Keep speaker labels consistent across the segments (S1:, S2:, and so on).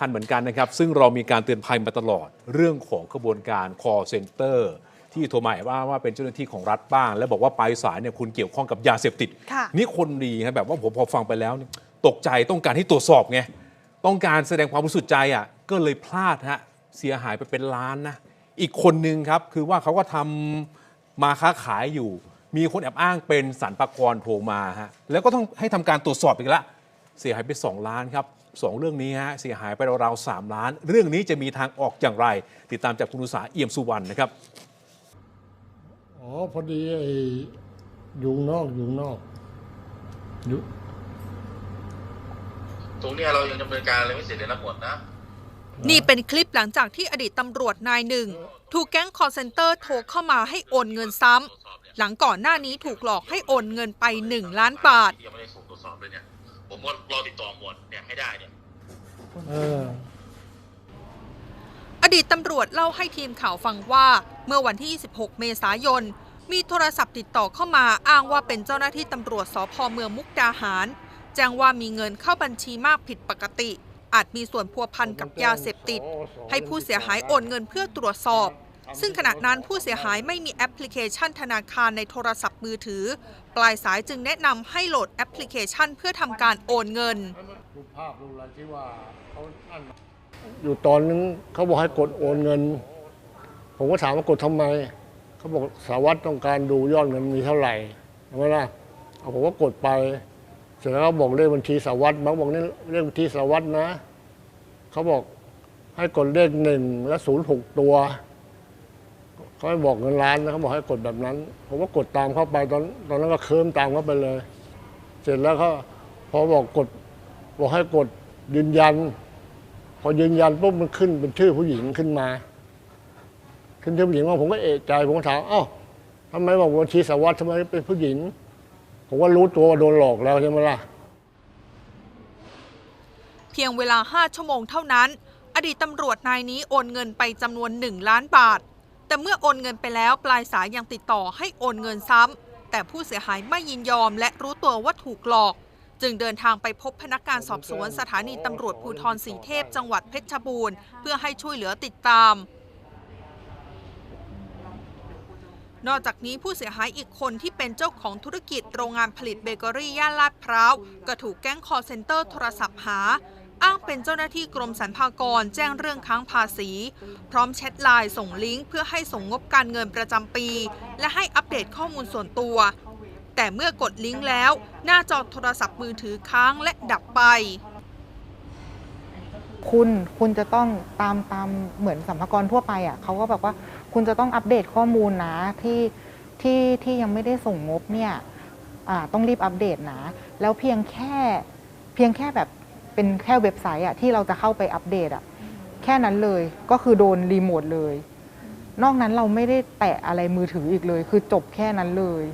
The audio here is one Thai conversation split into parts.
S1: คันเหมือนกันนะครับ ซึ่งเรามีการเตือนภัยมาตลอดเรื่องของขบวนการ call center ที่โทรมาว่าว่าเป็นเจ้าหน้าที่ของรัฐบ้าง แล้วบอกว่าปลายสายเนี่ยคุณเกี่ยวข้องกับยาเสพติด
S2: ค่ะ
S1: นี่คนดีครับแบบว่าผมพอฟังไปแล้วเนี่ยตกใจต้องการให้ตรวจสอบไงต้องการแสดงความบริสุทธิ์ใจอะก็เลยพลาดฮะเสียหายไปเป็นล้านนะอีกคนนึงครับคือว่าเขาก็ทำมาค้าขายอยู่ มีคนแอบอ้างเป็นสรรพากรโทรมาฮะแล้วก็ต้องให้ทำการตรวจสอบอีกละเสียหายไป 2 ล้านครับ สองเรื่องนี้ฮะเสียหายไปราวๆ3ล้าน เรื่องนี้จะมีทางออกอย่างไร ติดตามจากคุณอุตสาหเอี่ยมสุวรรณนะครับ
S3: อ๋อพอดีไอ้ยุงนอกยุงนอกยุ
S4: ตรงเนี้ยเรายังดำเนินการอะไรไม่เสร็จเลยนะหมวดนะ
S2: นี่เป็นคลิปหลังจากที่อดีตตำรวจนายหนึ่ง ถูกแก๊งคอร์เซนเตอร์โทรเข้ามาให้โอนเงินซ้ำ หลังก่อนหน้านี้ถูกหลอกให้โอนเงินไป 1 ล้านบาท
S4: ที่ยังไม่ได้ส่งตรวจสอบเลยเนี่ย ผมก็รอติดต่อหมวดเนี่ยให้ได้เนี่ย
S3: เออ
S2: อดีตตำรวจเล่าให้ทีมข่าวฟังว่า เมื่อวันที่ 26 เมษายน มีโทรศัพท์ติดต่อเข้ามาอ้างว่าเป็นเจ้าหน้าที่ตำรวจสพเมืองมุกดาหาร แจ้งว่ามีเงินเข้าบัญชีมากผิดปกติ อาจมีส่วนพัวพันกับยาเสพติด ให้ผู้เสียหายโอนเงินเพื่อตรวจสอบ ซึ่งขณะนั้นผู้เสียหายไม่มีแอปพลิเคชันธนาคารในโทรศัพท์มือถือ ปลายสายจึงแนะนำให้โหลดแอปพลิเคชันเพื่อทำการโอนเงิน
S3: ดูภาพดูอะไรที่ว่าเขาอันอยู่ตอนนึงเขาบอกให้กดโอนเงิน ผมก็ถามว่ากดทำไม เขาบอกสารวัตรต้องการดูยอดเงินมีเท่าไหร่ใช่ไหมล่ะเอาผมก็กดไป เสร็จแล้วเขาบอกเลขบัญชีสารวัตรบางบอกนี่เลขบัญชีสารวัตรนะ เขาบอกให้กดเลขหนึ่งและศูนย์หกตัว เขาบอกเงินล้านนะเขาบอกให้กดแบบนั้น ผมก็กดตามเข้าไปตอนตอนนั้นก็เคิมตามเข้าไปเลย เสร็จแล้วเขาพอบอกกดบอกให้กดยืนยัน พอยืนยันปุ๊บมันขึ้นเป็นชื่อผู้หญิงขึ้นมา ขึ้นชื่อผู้หญิงว่าผมก็เอะใจผมก็ถามอ้าวทำไมบอกบัญชีสารวัตรทำไมเป็นผู้หญิง ผมก็รู้ตัวว่าโดนหลอกแล้วใช่ไหมล่ะ
S2: เพียงเวลา 5 ชั่วโมงเท่านั้น อดีตตำรวจนายนี้โอนเงินไปจำนวน 1 ล้านบาท แต่เมื่อโอนเงินไปแล้วปลายสายยังติดต่อให้โอนเงินซ้ำ แต่ผู้เสียหายไม่ยินยอมและรู้ตัวว่าถูกหลอก จึงเดินทางไปพบพนักงานสอบสวนสถานีตำรวจภูธรสีเทพจังหวัดเพชรบูรณ์ เพื่อให้ช่วยเหลือติดตาม นอกจากนี้ผู้เสียหายอีกคนที่เป็นเจ้าของธุรกิจโรงงานผลิตเบเกอรี่ย่านลาดพร้าวก็ถูกแก๊งคอร์เซนเตอร์โทรศัพท์หา อ้างเป็นเจ้าหน้าที่กรมสรรพากรแจ้งเรื่องค้างภาษี พร้อมแชทไลน์ส่งลิงก์เพื่อให้ส่งงบการเงินประจำปี และให้อัปเดตข้อมูลส่วนตัว แต่เมื่อกดลิงก์แล้ว หน้าจอโทรศัพท์มือถือค้างและดับไป
S5: คุณคุณจะต้องตามตามเหมือนสัมภากระทั่วไปอะเขาก็แบบว่าคุณจะต้องอัปเดตข้อมูลนะที่ที่ที่ยังไม่ได้ส่งงบเนี่ยต้องรีบอัปเดตนะ แล้วเพียงแค่เพียงแค่แบบ เป็นแค่เว็บไซต์อะที่เราจะเข้าไปอัปเดตอะแค่นั้นเลยก็คือโดนรีโมทเลย นอกนั้นเราไม่ได้แตะอะไรมือถืออีกเลย คือจบแค่นั้นเลย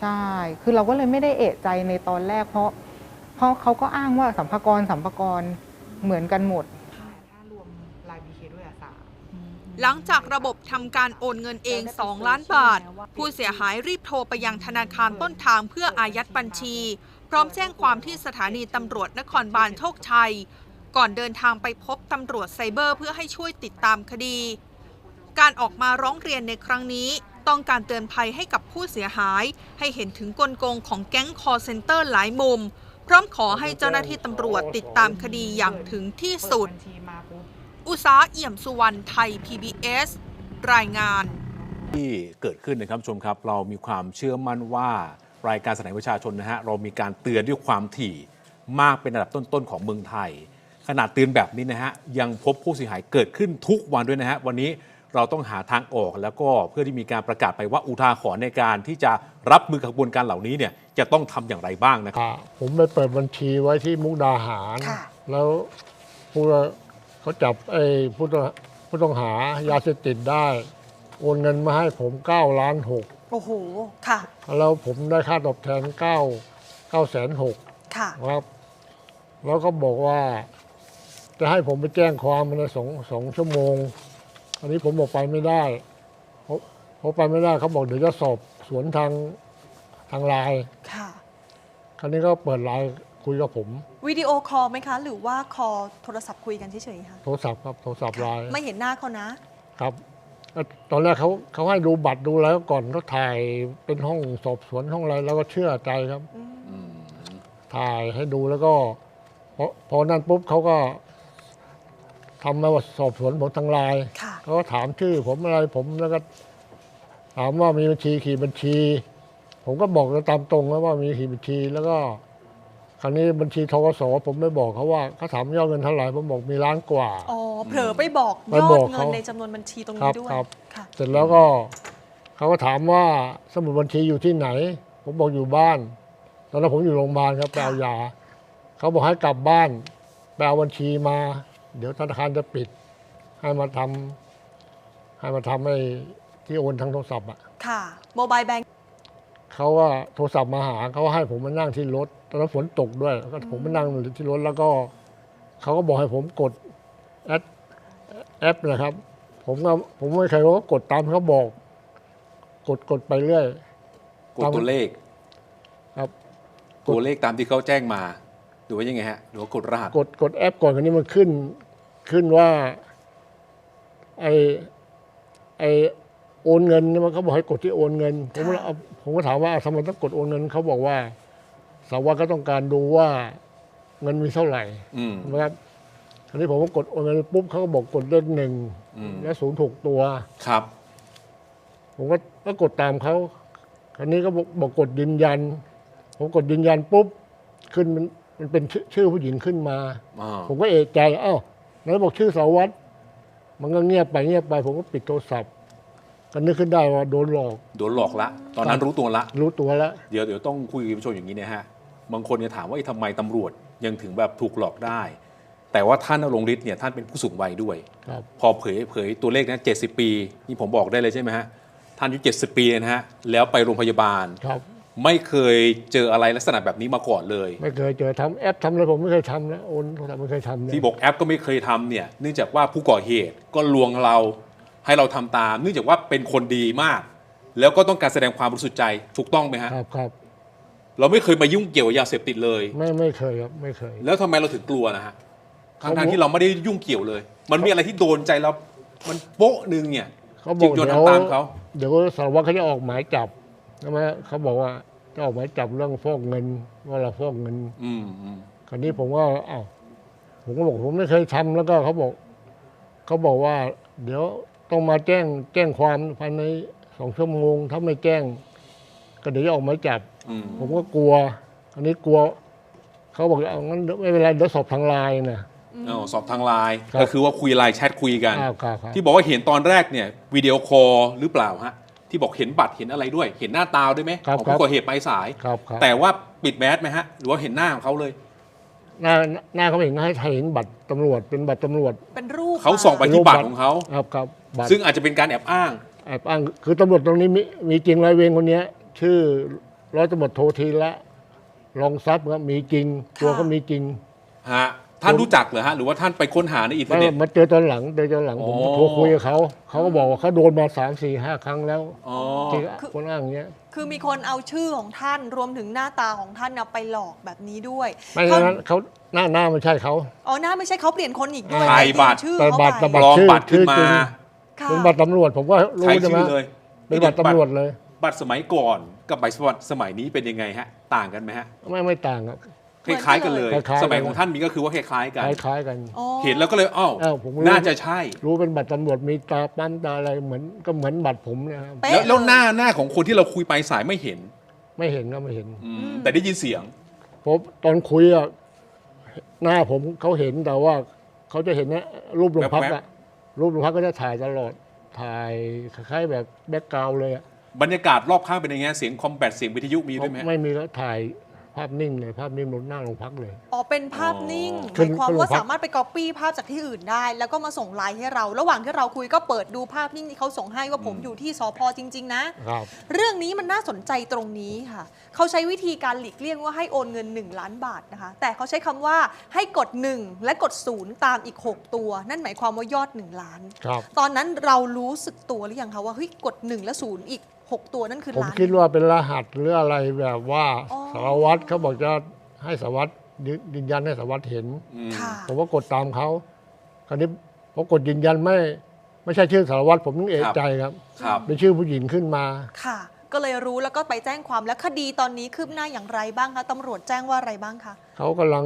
S5: ใช่ คือเราก็เลยไม่ได้เอะใจในตอนแรก เพราะเพราะเขาก็อ้างว่าสัมภากระสัมภากระเหมือนกันหมดถ้ารวมลายบีเคด้วยอะสาม
S2: หลังจากระบบทำการโอนเงินเอง 2 ล้านบาท ผู้เสียหายรีบโทรไปยังธนาคารต้นทางเพื่ออายัดบัญชี พร้อมแจ้งความที่สถานีตำรวจนครบาลโชคชัย ก่อนเดินทางไปพบตำรวจไซเบอร์เพื่อให้ช่วยติดตามคดี การออกมาร้องเรียนในครั้งนี้ ต้องการเตือนภัยให้กับผู้เสียหาย ให้เห็นถึงกลโกงของแก๊งคอร์เซนเตอร์หลายมุม พร้อมขอให้เจ้าหน้าที่ตำรวจติดตามคดีอย่างถึงที่สุด อุษาเอี่ยมสุวรรณไทย PBS รายงาน
S1: ที่เกิดขึ้นนะครับชมครับ เรามีความเชื่อมั่นว่า รายการสนามประชาชนนะฮะเรามีการเตือนด้วยความถี่มากเป็นระดับต้นๆของเมืองไทย ขนาดเตือนแบบนี้นะฮะยังพบผู้เสียหายเกิดขึ้นทุกวันด้วยนะฮะวันนี้เราต้องหาทางออกแล้วก็เพื่อที่มีการประกาศไปว่าอุทาหรณ์ในการที่จะรับมือกับกระบวนการเหล่านี้เนี่ยจะต้องทำอย่างไรบ้างนะครับ
S3: อ่าผมไปเปิดบัญชีไว้ที่มุกดาหาร
S2: ค่ะ
S3: แล้วผู้เขาจับไอ้ผู้ต้องผู้ต้องหายาเสพติดได้ โอนเงินมาให้ผม9ล้านหก
S2: โอ้โห ค่ะ
S3: แล้วผมได้ค่าตอบแทน9 9แสนหก
S2: ค่ะ
S3: ครับ แล้วก็บอกว่า จะให้ผมไปแจ้งความในสองสองชั่วโมง อันนี้ผมบอกไปไม่ได้เพราะเพราะไปไม่ได้เขาบอกเดี๋ยวจะสอบสวนทางทางไลน์
S2: ค่ะ
S3: คราวนี้ก็เปิดไลน์คุยกับผม
S6: วิดีโอคอลไหมคะ หรือว่าคอลโทรศัพท์คุยกันเฉยๆคะ
S3: โทรศัพท์ครับโทรศัพท์ไลน์
S6: ไม่เห็นหน้าเขานะ
S3: ครับแล้ว ตอนแรกเขาเขาให้ดูบัตรดูแล้วก่อนเขาถ่ายเป็นห้องสอบสวนห้องอะไรแล้วก็เชื่อใจครับ ถ่ายให้ดูแล้วก็พอพอนั่นปุ๊บเขาก็ทำมาว่าสอบสวนผมทางไลน์
S6: ค่ะ
S3: เขาก็ถามชื่อ ผมอะไรผมแล้วก็ถามว่ามีบัญชีขี่บัญชี ผมก็บอกตามตรงแล้วว่ามีขี่บัญชีแล้วก็ คราวนี้บัญชีทกสผมไม่บอกเขาว่าเขาถามยอดเงินเท่าไหร่ผมบอกมีล้านกว่า
S6: อ๋อเผลอไปบอก
S3: ไป
S6: ยอ
S3: บอก
S6: ดเงิ
S3: เขา
S6: นในจำนวนบัญชีตรง
S3: ครั
S6: นี้
S3: บ
S6: ด้วย
S3: ครับ
S6: ค่ะ
S3: เสร็จแล้วก็เขาก็ถามว่าสมุดบัญชีอยู่ที่ไหน ผมบอกอยู่บ้านตอนนั้นผมอยู่โรงพยาบาลครับไปเอายาเขาบอกให้กลับบ้านไปเอาบัญชีมา เดี๋ยวธนาคารจะปิด ให้มาทำให้มาทำให้ที่โอนทางโทรศัพท์อะ
S6: ค่ะโมบายแบง
S3: เขาว่าโทรศัพท์มาหาเขาให้ผมมานั่งที่รถตอนนั้นฝนตกด้วยแล้วก็ผมมานั่งอยู่ที่รถแล้วก็เขาก็บอกให้ผมกดแอปแอปนะครับ ผมก็ผมไม่เคยว่ากดตามเขาบอก กดกดไปเรื่อย
S1: กดตัวเลข
S3: ครับ
S1: ตัวเลขตามที่เขาแจ้งมาหรือว่ายังไงฮะหรือว่ากดรหัส
S3: กดกดแอปก่อนคันนี้มันขึ้น ขึ้นว่าไอไอโอนเงินเนี่ยมันเขาบอกให้กดที่โอนเงิน ผมก็เอาผมก็ถามว่าทำไมต้องกดโอนเงินเขาบอกว่า สาวก็ต้องการดูว่าเงินมีเท่าไหร่
S1: อืม
S3: นะครับคราวนี้ผมก็กดโอนเงินปุ๊บเขาก็บอกกดเลขหนึ่ง
S1: อืม
S3: และศูนย์ถูกตัว
S1: ครับ
S3: ผมก็ก็กดตามเขาคราวนี้ก็บอกบอกกดยืนยัน ผมกดยืนยันปุ๊บขึ้นมันมันเป็นชื่อชื่อผู้หญิงขึ้นมา
S1: อ่า
S3: ผมก็เอะใจอ้าวไหนบอกชื่อสารวัตรมันก็เงียบไปเงียบไป ผมก็ปิดโทรศัพท์ก็นึกขึ้นได้ว่าโดนหลอก
S1: โดนหลอกละ ตอนนั้นรู้ตัวละ
S3: รู้ตัวแล้ว
S1: เดี๋ยวเดี๋ยวต้องคุยกับคุณผู้ชมอย่างนี้นะฮะ บางคนจะถามว่าเอ๊ะทำไมตำรวจยังถึงแบบถูกหลอกได้ แต่ว่าท่านนรงฤทธิ์เนี่ยท่านเป็นผู้สูงวัยด้วย
S3: ครับ
S1: พอเผยเผยตัวเลขนะ70ปี นี่ผมบอกได้เลยใช่ไหมฮะ ท่านอายุ70ปีเลยนะฮะ แล้วไปโรงพยาบาล
S3: ครับ
S1: ไม่เคยเจออะไรลักษณะแบบนี้มาก่อนเลย
S3: ไม่เคยเจอทำแอปทำอะไรผมไม่เคยทำนะโอนโทรศัพท์ไม่เคยทำนะ
S1: ที่บอกแอปก็ไม่เคยทำเนี่ยเนื่องจากว่าผู้ก่อเหตุก็ลวงเราให้เราทำตาม เนื่องจากว่าเป็นคนดีมาก แล้วก็ต้องการแสดงความบริสุทธิ์ใจถูกต้องไหมฮะ
S3: ครับครับ
S1: เราไม่เคยมายุ่งเกี่ยวกับยาเสพติดเลย
S3: ไม่ไม่เคยครับไม่เคย
S1: แล้วทำไมเราถึงกลัวนะฮะ
S3: เขา
S1: ทั้ง
S3: บอก
S1: ๆที่เราไม่ได้ยุ่งเกี่ยวเลย มันมีอะไรที่โดนใจเรา มันโป๊ะหนึ่งเนี่ย
S3: เขาบ
S1: จึ
S3: อก
S1: งโยน
S3: เดี๋ยว
S1: ทำตามเขา
S3: เดี๋ยวสารวัตรเขาจะออกหมายจับใช่ไหมเขาบอกว่าจะออกหมายจับเรื่องฟอกเงินว่าเราฟอกเงิน
S1: อืมอืม
S3: คราวนี้ผมก็อ้าวผมก็บอกผมไม่เคยทำแล้วก็เขาบอกเขาบอกว่า เดี๋ยวต้องมาแจ้งแจ้งความภายในสองชั่วโมงถ้าไม่แจ้ง ก็เดี๋ยวจะออกหมายจับ
S1: อืม
S3: ผมก็กลัว อันนี้กลัว เขาบอกเอางั้นเดี๋ยวไม่เป็นไรเดี๋ยวสอบทางไลน์นะ
S1: เอาสอบทางไลน์
S3: ครับ
S1: ก็คือว่าคุยไลน์แชทคุยกัน
S3: อ้าวครับครับ
S1: ที่บอกว่าเห็นตอนแรกเนี่ยวิดีโอคอลหรือเปล่าฮะ ที่บอกเห็นบัตรเห็นอะไรด้วย เห็นหน้าตาด้วยไหม
S3: ครับ
S1: ของ
S3: ครั
S1: ผู้
S3: บ
S1: ก่อเหตุปลายสาย
S3: ครับครับ
S1: แต่ว่าปิดแมสไหมฮะ หรือว่าเห็นหน้าของเขาเลย
S3: หน้าหน้าเขาไม่เห็นให้เห็นบัตรตำรวจเป็นบัตรตำรวจ
S6: เป็นรูป
S1: เขาส่องไป
S6: ม
S1: ที่บัตรของเขา
S3: ครับครับบัตร
S1: ซึ่งอาจจะเป็นการแอบอ้าง
S3: แอบอ้างคือตำรวจตรงนี้มีมีจริงร้อยเวรคนเนี้ย ชื่อร้อยตำรวจโททีละรองทรัพย์ครับมีจริง ตัวเขามีจริง
S1: ฮะท่านรู้จักเหรอฮะหรือว่าท่านไปค้นหาในอินเทอ
S3: มา
S1: ร์เน็ต
S3: มาเจอตอนหลังเจอตอนหลังผม
S1: อ๋อ
S3: โทรคุยกับเขาเขาก็บอกว่าเขาโดนมาสามสี่ห้าครั้งแล้ว
S1: อ๋อ
S3: ที่คนอ้างอย่างเงี้ย
S6: คือมีคนเอาชื่อของท่านรวมถึงหน้าตาของท่านนะไปหลอกแบบนี้ด้วย
S3: ไม่
S6: เขา
S3: งั้นเขาหน้าหน้าไม่ใช่เขา
S6: อ๋อหน้าไม่ใช่เขาเปลี่ยนคนอีกด้วย
S1: ถ่ายบัตร
S6: เปลี่ยนชื่อ
S3: แต่
S6: เขา
S3: บัตร
S6: ไป
S3: แต่
S1: ปลอมบัตรขึ้นมา
S3: ชื่อจริง
S6: ค่ะ
S3: เป็นบัตรตำรวจผมก็รู้
S1: ใช้
S3: ใช่ไหม
S1: ชื่อเลย
S3: เป็นบัตรตำรวจเลย
S1: บัตรสมัยก่อน กับบัตรสมัยนี้เป็นยังไงฮะ ต่างกันไหมฮะ
S3: ไม่ไม่ต่างครับ
S1: คล้ายๆกันเลย
S3: คล้ายๆกัน
S1: สมัยของท่านมีก็คือว่าคล้ายๆกัน
S3: คล้ายๆกัน
S6: อ๋อ
S1: เห็นแล้วก็เลยอ้าว
S3: อ้าวผมรู้
S1: น่าจะใช่
S3: รู้เป็นบัตรตำรวจมีตาปั๊มตาอะไรเหมือนก็เหมือนบัตรผมเนะครับ
S6: เป๊ะ
S1: แล้วแล้ว
S6: เย
S1: หน้าหน้าของคนที่เราคุยไปสายไม่เห็น
S3: ไม่เห็นก็ไม่เห็น
S1: อืมแต่ได้ยินเสียง
S3: ผมตอนคุยอะหน้าผมเขาเห็นแต่ว่าเขาจะเห็นนะรูปโรงพัก
S1: แว๊
S3: อะ
S1: บ
S3: รูปโรงพักก็จะถ่ายตลอดถ่ายคล้ายๆแบบแบ็กกราวเลยอะ
S1: บรรยากาศรอบข้างเป็นยังไงเสียงคอมแบทเสียงวิทยุมีด้วยไหมฮะ
S3: ไม่มีแล้วถ่ายภาพนิ่งเลยภาพนิ่งบนหน้าโรงพักเลย
S6: อ๋อ เป็นภาพนิ่งห
S3: ขึ้
S6: มานยความ
S3: ขึ้น
S6: ว่า
S3: โรงพัก
S6: สามารถไปก๊อปปี้ภาพจากที่อื่นได้ แล้วก็มาส่งไลน์ให้เรา ระหว่างที่เราคุยก็เปิดดูภาพนิ่งที่เขาส่งให้ว่าผมอยู่ที่สพจริง ๆ นะ
S3: ครับ
S6: เรื่องนี้มันน่าสนใจตรงนี้ค่ะ เขาใช้วิธีการหลีกเลี่ยงว่าให้โอนเงิน 1 ล้านบาทนะคะ แต่เขาใช้คำว่าให้กด 1 และกด 0 ตามอีก 6 ตัว นั่นหมายความว่ายอด 1 ล้าน
S3: ครับ
S6: ตอนนั้นเรารู้สึกตัวหรือยังคะว่าเฮ้ยกด 1 และ 0 อีก 6 ตัวนั่นคือ
S3: ผม
S6: ล้าน
S3: คิดว่าเป็นรหัสหรืออะไรแบบว่า
S6: อ๋อ
S3: สารวัตรเขาบอกจะให้สารวัตรยืนยืนยันให้สารวัตรเห็น
S1: อืม
S6: ค่ะ
S3: ผมก็กดตามเขาคราวนี้พอกดยืนยันไม่ ไม่ใช่ชื่อสารวัตรผมต้องเอะใจครับ
S1: ครับ
S3: เป็นชื่อผู้หญิงขึ้นมา
S6: ค่ะ ก็เลยรู้แล้วก็ไปแจ้งความแล้วคดีตอนนี้คืบหน้าอย่างไรบ้างคะตำรวจแจ้งว่าอะไรบ้างคะ
S3: เขากำลัง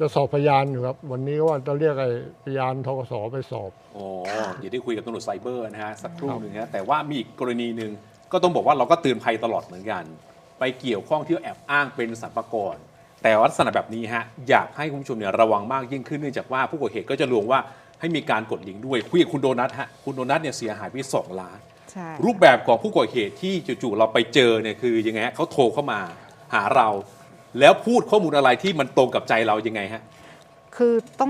S3: จะสอบพยานอยู่ครับ วันนี้ก็ว่าจะเรียกไอ้พยานทกสไปสอบ
S1: โอ้
S6: ค่ะ
S1: เดี๋ยวได้คุยกับตำรวจไซเบอร์นะฮะสักครู่หนึ่งฮะแต่ว่ามีอีกกรณีหนึ่งก็ต้องบอกว่าเราก็เตือนภัยตลอดเหมือนกัน ไปเกี่ยวข้องที่แอบอ้างเป็นสรรพากร แต่ว่าลักษณะแบบนี้ฮะอยากให้คุณผู้ชมเนี่ยระวังมากยิ่งขึ้นเนื่องจากว่าผู้ก่อเหตุก็จะลวงว่าให้มีการกดลิงก์ด้วยคุยกับคุณโดนัทฮะคุณโดนัทเนี่ยเสียหายไปสองล้าน
S5: ใช่
S1: รูปแบบของผู้ก่อเหตุที่จู่ๆเราไปเจอเนี่ยคือยังไงฮะเขาโทรเข้ามาหาเรา แล้วพูดข้อมูลอะไรที่มันตรงกับใจเรายังไงฮะ
S5: คือต้อง